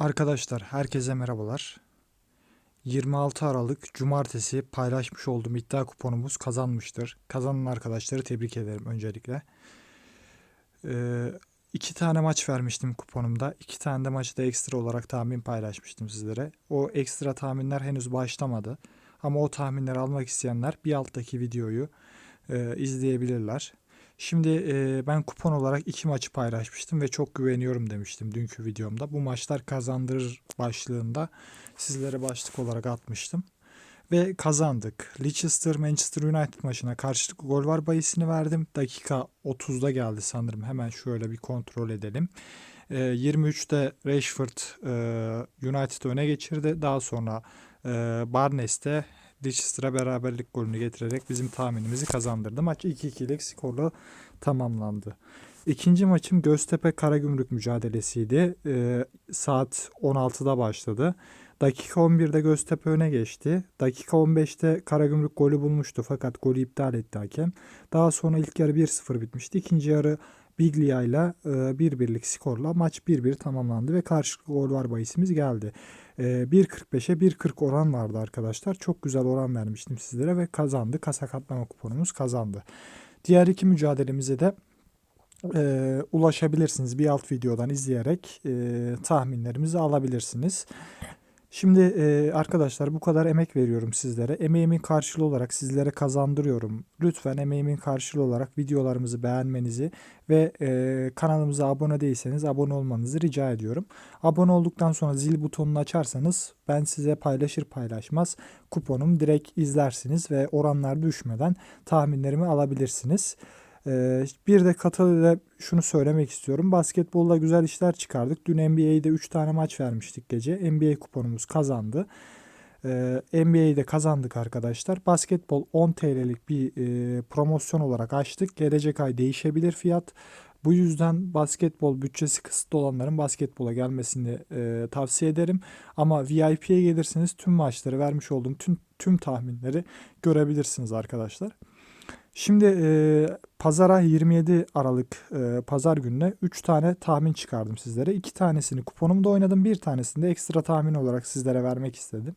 Arkadaşlar herkese merhabalar. 26 Aralık Cumartesi paylaşmış olduğum iddia kuponumuz kazanmıştır. Kazanan arkadaşları tebrik ederim öncelikle. Ee, iki tane maç vermiştim kuponumda. İki tane de maçı da ekstra olarak tahmin paylaşmıştım sizlere. O ekstra tahminler henüz başlamadı. Ama o tahminleri almak isteyenler bir alttaki videoyu e, izleyebilirler. Şimdi e, ben kupon olarak iki maçı paylaşmıştım ve çok güveniyorum demiştim dünkü videomda. Bu maçlar kazandırır başlığında sizlere başlık olarak atmıştım. Ve kazandık. Leicester Manchester United maçına karşılıklı gol var bayisini verdim. Dakika 30'da geldi sanırım. Hemen şöyle bir kontrol edelim. E, 23'te Rashford e, United öne geçirdi. Daha sonra e, Barnes de Leicester'a beraberlik golünü getirerek bizim tahminimizi kazandırdı. Maç 2-2'lik skorla tamamlandı. İkinci maçım Göztepe Karagümrük mücadelesiydi. Ee, saat 16'da başladı. Dakika 11'de Göztepe öne geçti. Dakika 15'te Karagümrük golü bulmuştu fakat golü iptal etti hakem. Daha sonra ilk yarı 1-0 bitmişti. İkinci yarı Biglia ile 1-1'lik skorla maç 1-1 tamamlandı ve karşılıklı gol var bahisimiz geldi. 1.45'e 1.40 oran vardı arkadaşlar. Çok güzel oran vermiştim sizlere ve kazandı. Kasa katlama kuponumuz kazandı. Diğer iki mücadelemize de e, ulaşabilirsiniz. Bir alt videodan izleyerek e, tahminlerimizi alabilirsiniz. Şimdi e, arkadaşlar bu kadar emek veriyorum sizlere. Emeğimin karşılığı olarak sizlere kazandırıyorum. Lütfen emeğimin karşılığı olarak videolarımızı beğenmenizi ve e, kanalımıza abone değilseniz abone olmanızı rica ediyorum. Abone olduktan sonra zil butonunu açarsanız ben size paylaşır paylaşmaz kuponum direkt izlersiniz ve oranlar düşmeden tahminlerimi alabilirsiniz. Ee, bir de Katalı'da şunu söylemek istiyorum. Basketbolda güzel işler çıkardık. Dün NBA'de 3 tane maç vermiştik gece. NBA kuponumuz kazandı. Ee, NBA'de kazandık arkadaşlar. Basketbol 10 TL'lik bir e, promosyon olarak açtık. Gelecek ay değişebilir fiyat. Bu yüzden basketbol bütçesi kısıtlı olanların basketbola gelmesini e, tavsiye ederim. Ama VIP'ye gelirseniz tüm maçları vermiş olduğum tüm, tüm tahminleri görebilirsiniz arkadaşlar. Şimdi e, pazara 27 Aralık e, pazar gününe 3 tane tahmin çıkardım sizlere. 2 tanesini kuponumda oynadım. Bir tanesini de ekstra tahmin olarak sizlere vermek istedim.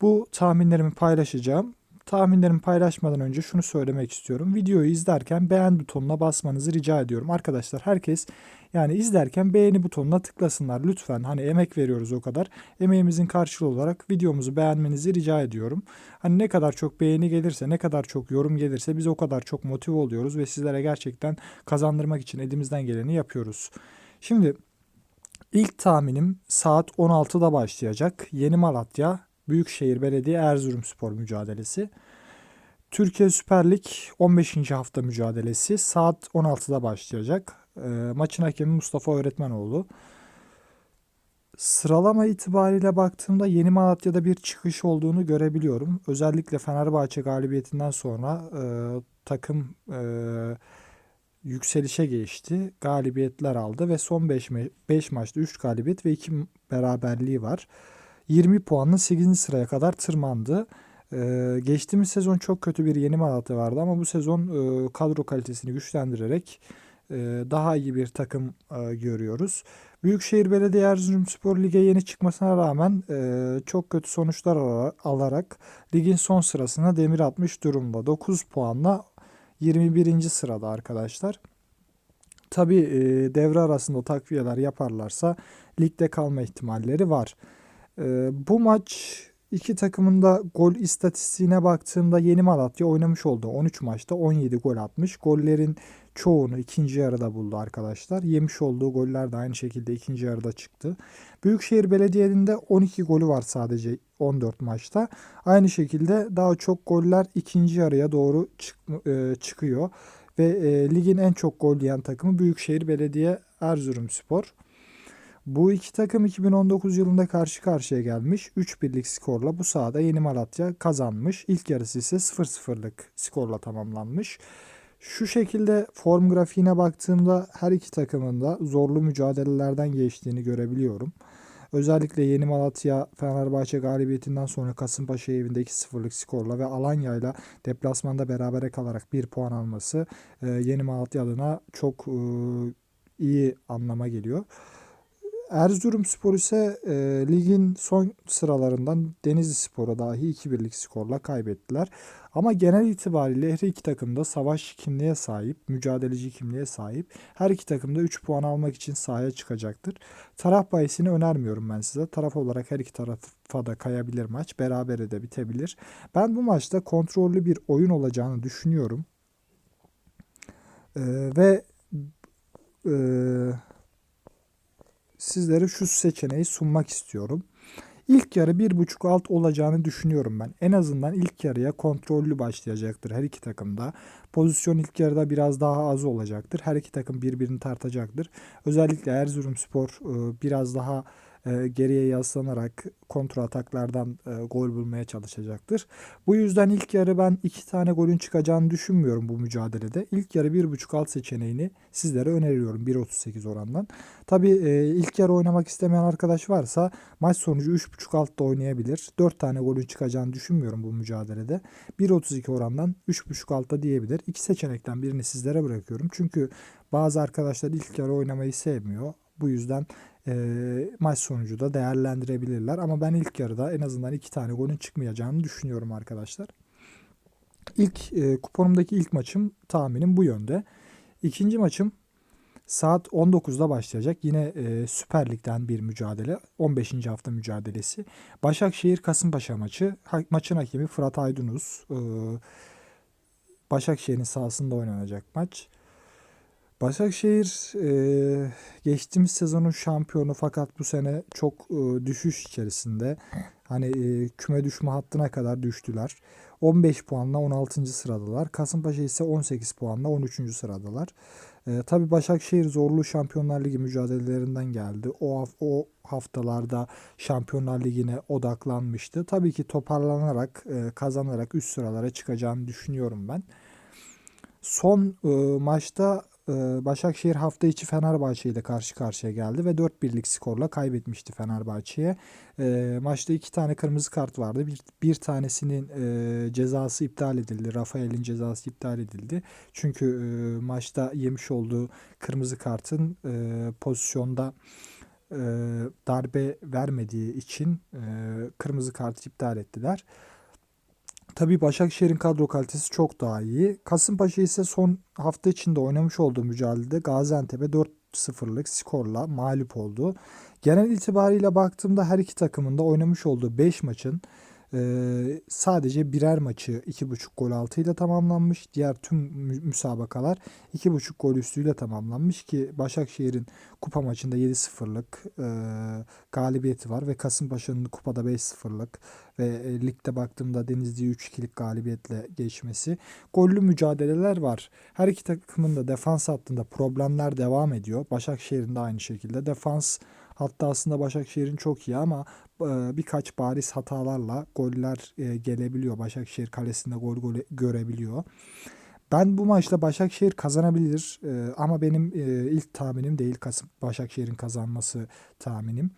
Bu tahminlerimi paylaşacağım. Tahminlerimi paylaşmadan önce şunu söylemek istiyorum. Videoyu izlerken beğen butonuna basmanızı rica ediyorum. Arkadaşlar herkes yani izlerken beğeni butonuna tıklasınlar lütfen. Hani emek veriyoruz o kadar. Emeğimizin karşılığı olarak videomuzu beğenmenizi rica ediyorum. Hani ne kadar çok beğeni gelirse, ne kadar çok yorum gelirse biz o kadar çok motive oluyoruz ve sizlere gerçekten kazandırmak için elimizden geleni yapıyoruz. Şimdi ilk tahminim saat 16'da başlayacak. Yeni Malatya Büyükşehir Belediye Erzurumspor mücadelesi. Türkiye Süper Lig 15. hafta mücadelesi saat 16'da başlayacak. E, maçın hakemi Mustafa Öğretmenoğlu. Sıralama itibariyle baktığımda Yeni Malatya'da bir çıkış olduğunu görebiliyorum. Özellikle Fenerbahçe galibiyetinden sonra e, takım e, yükselişe geçti. Galibiyetler aldı ve son 5 5 maçta 3 galibiyet ve 2 beraberliği var. 20 puanla 8. sıraya kadar tırmandı. Ee, geçtiğimiz sezon çok kötü bir yeni Malatya vardı ama bu sezon e, kadro kalitesini güçlendirerek e, daha iyi bir takım e, görüyoruz. Büyükşehir Belediye Erzurumspor Lig'e yeni çıkmasına rağmen çok kötü sonuçlar alarak ligin son sırasına demir atmış durumda. 9 puanla 21. sırada arkadaşlar. Tabi devre arasında takviyeler yaparlarsa ligde kalma ihtimalleri var. E, bu maç İki takımın da gol istatistiğine baktığımda Yeni Malatya oynamış oldu. 13 maçta 17 gol atmış. Gollerin çoğunu ikinci yarıda buldu arkadaşlar. Yemiş olduğu goller de aynı şekilde ikinci yarıda çıktı. Büyükşehir Belediye'nin de 12 golü var sadece 14 maçta. Aynı şekilde daha çok goller ikinci yarıya doğru çık e, çıkıyor. Ve e, ligin en çok gol yiyen takımı Büyükşehir Belediye Erzurumspor. Bu iki takım 2019 yılında karşı karşıya gelmiş. 3 birlik skorla bu sahada Yeni Malatya kazanmış. İlk yarısı ise 0-0'lık skorla tamamlanmış. Şu şekilde form grafiğine baktığımda her iki takımın da zorlu mücadelelerden geçtiğini görebiliyorum. Özellikle Yeni Malatya Fenerbahçe galibiyetinden sonra Kasımpaşa evinde 2-0'lık skorla ve Alanya ile deplasmanda berabere kalarak 1 puan alması Yeni Malatya adına çok iyi anlama geliyor. Erzurumspor ise e, ligin son sıralarından Denizli Spor'a dahi 2-1'lik skorla kaybettiler. Ama genel itibariyle her iki takım da savaş kimliğe sahip, mücadeleci kimliğe sahip. Her iki takım da 3 puan almak için sahaya çıkacaktır. Taraf bahisini önermiyorum ben size. Taraf olarak her iki tarafa da kayabilir maç. Berabere de bitebilir. Ben bu maçta kontrollü bir oyun olacağını düşünüyorum. Ee, ve e, sizlere şu seçeneği sunmak istiyorum. İlk yarı 1.5 alt olacağını düşünüyorum ben. En azından ilk yarıya kontrollü başlayacaktır her iki takımda. Pozisyon ilk yarıda biraz daha az olacaktır. Her iki takım birbirini tartacaktır. Özellikle Erzurumspor e, biraz daha e, geriye yaslanarak kontra ataklardan e, gol bulmaya çalışacaktır. Bu yüzden ilk yarı ben iki tane golün çıkacağını düşünmüyorum bu mücadelede. İlk yarı 1.5 alt seçeneğini sizlere öneriyorum 1.38 orandan. Tabi e, ilk yarı oynamak istemeyen arkadaş varsa maç sonucu 3.5 altta oynayabilir. 4 tane golün çıkacağını düşünmüyorum bu mücadelede. 1.32 orandan 3.5 altta diyebilir. İki seçenekten birini sizlere bırakıyorum. Çünkü bazı arkadaşlar ilk yarı oynamayı sevmiyor. Bu yüzden e, maç sonucu da değerlendirebilirler. Ama ben ilk yarıda en azından iki tane golün çıkmayacağını düşünüyorum arkadaşlar. İlk e, kuponumdaki ilk maçım tahminim bu yönde. İkinci maçım saat 19'da başlayacak. Yine e, Süper Lig'den bir mücadele. 15. hafta mücadelesi. Başakşehir Kasımpaşa maçı. Ha, maçın hakemi Fırat Aydınus. E, Başakşehir'in sahasında oynanacak maç. Başakşehir e, geçtiğimiz sezonun şampiyonu fakat bu sene çok e, düşüş içerisinde. Hani e, küme düşme hattına kadar düştüler. 15 puanla 16. sıradalar. Kasımpaşa ise 18 puanla 13. sıradalar. E, tabii Başakşehir zorlu Şampiyonlar Ligi mücadelelerinden geldi. O, o haftalarda Şampiyonlar Ligi'ne odaklanmıştı. Tabii ki toparlanarak, e, kazanarak üst sıralara çıkacağını düşünüyorum ben. Son e, maçta Başakşehir hafta içi Fenerbahçe ile karşı karşıya geldi ve 4-1'lik skorla kaybetmişti Fenerbahçe'ye. maçta iki tane kırmızı kart vardı. Bir, bir tanesinin cezası iptal edildi. Rafael'in cezası iptal edildi. Çünkü maçta yemiş olduğu kırmızı kartın pozisyonda darbe vermediği için kırmızı kartı iptal ettiler. Tabii Başakşehir'in kadro kalitesi çok daha iyi. Kasımpaşa ise son hafta içinde oynamış olduğu mücadelede Gaziantep'e 4-0'lık skorla mağlup oldu. Genel itibariyle baktığımda her iki takımın da oynamış olduğu 5 maçın ee, sadece birer maçı 2.5 gol altıyla tamamlanmış. Diğer tüm müsabakalar 2.5 gol üstüyle tamamlanmış ki Başakşehir'in kupa maçında 7-0'lık e, galibiyeti var ve Kasımpaşa'nın kupada 5-0'lık ve e, ligde baktığımda Denizli'yi 3-2'lik galibiyetle geçmesi. Gollü mücadeleler var. Her iki takımın da defans hattında problemler devam ediyor. Başakşehir'in de aynı şekilde. Defans Hatta aslında Başakşehir'in çok iyi ama birkaç bariz hatalarla goller gelebiliyor. Başakşehir kalesinde gol gol görebiliyor. Ben bu maçta Başakşehir kazanabilir ama benim ilk tahminim değil Başakşehir'in kazanması tahminim.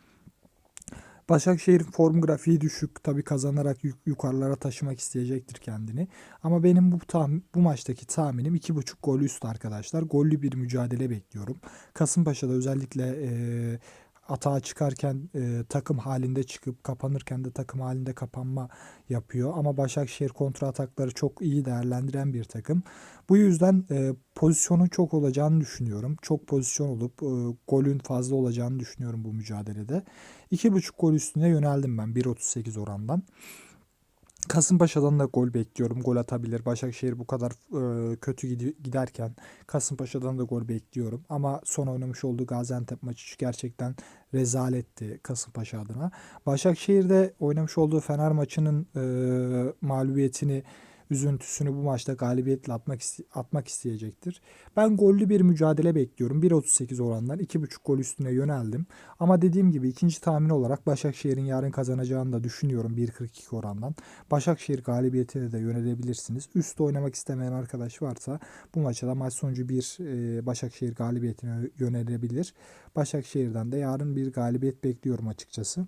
Başakşehir form grafiği düşük. Tabi kazanarak yuk- yukarılara taşımak isteyecektir kendini. Ama benim bu tahmin, bu maçtaki tahminim 2.5 gol üst arkadaşlar. Gollü bir mücadele bekliyorum. Kasımpaşa'da özellikle e, atağa çıkarken e, takım halinde çıkıp kapanırken de takım halinde kapanma yapıyor. Ama Başakşehir kontra atakları çok iyi değerlendiren bir takım. Bu yüzden e, pozisyonun çok olacağını düşünüyorum. Çok pozisyon olup e, golün fazla olacağını düşünüyorum bu mücadelede. 2.5 gol üstüne yöneldim ben 1.38 orandan. Kasımpaşa'dan da gol bekliyorum. Gol atabilir. Başakşehir bu kadar e, kötü giderken Kasımpaşa'dan da gol bekliyorum. Ama son oynamış olduğu Gaziantep maçı gerçekten rezaletti Kasımpaşa adına. Başakşehir'de oynamış olduğu Fener maçının e, mağlubiyetini üzüntüsünü bu maçta galibiyetle atmak, atmak isteyecektir. Ben gollü bir mücadele bekliyorum. 1.38 oranlar 2.5 gol üstüne yöneldim. Ama dediğim gibi ikinci tahmin olarak Başakşehir'in yarın kazanacağını da düşünüyorum 1.42 orandan. Başakşehir galibiyetine de yönelebilirsiniz. Üst oynamak istemeyen arkadaş varsa bu maçta da maç sonucu bir e, Başakşehir galibiyetine yönelebilir. Başakşehir'den de yarın bir galibiyet bekliyorum açıkçası.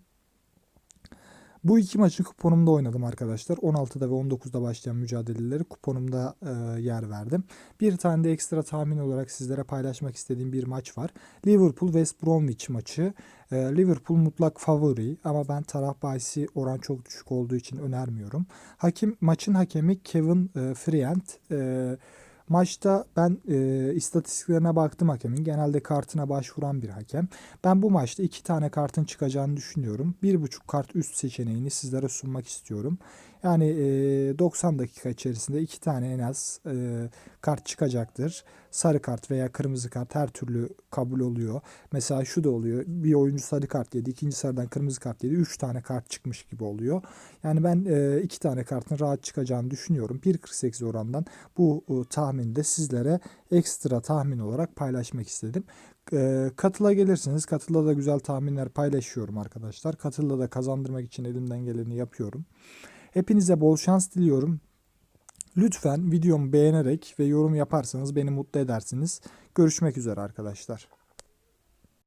Bu iki maçın kuponumda oynadım arkadaşlar. 16'da ve 19'da başlayan mücadeleleri kuponumda e, yer verdim. Bir tane de ekstra tahmin olarak sizlere paylaşmak istediğim bir maç var. Liverpool West Bromwich maçı. E, Liverpool mutlak favori ama ben taraf bahisi oran çok düşük olduğu için önermiyorum. Hakim maçın hakemi Kevin e, Friend. E, Maçta ben e, istatistiklerine baktım hakemin. Genelde kartına başvuran bir hakem. Ben bu maçta iki tane kartın çıkacağını düşünüyorum. Bir buçuk kart üst seçeneğini sizlere sunmak istiyorum. Yani e, 90 dakika içerisinde iki tane en az kart çıkacaktır. Sarı kart veya kırmızı kart her türlü kabul oluyor. Mesela şu da oluyor. Bir oyuncu sarı kart yedi. ikinci sarıdan kırmızı kart yedi. Üç tane kart çıkmış gibi oluyor. Yani ben iki tane kartın rahat çıkacağını düşünüyorum. 1.48 orandan bu e, tahmini de sizlere ekstra tahmin olarak paylaşmak istedim. Katıla gelirsiniz. Katıla da güzel tahminler paylaşıyorum arkadaşlar. Katıla da kazandırmak için elimden geleni yapıyorum. Hepinize bol şans diliyorum. Lütfen videomu beğenerek ve yorum yaparsanız beni mutlu edersiniz. Görüşmek üzere arkadaşlar.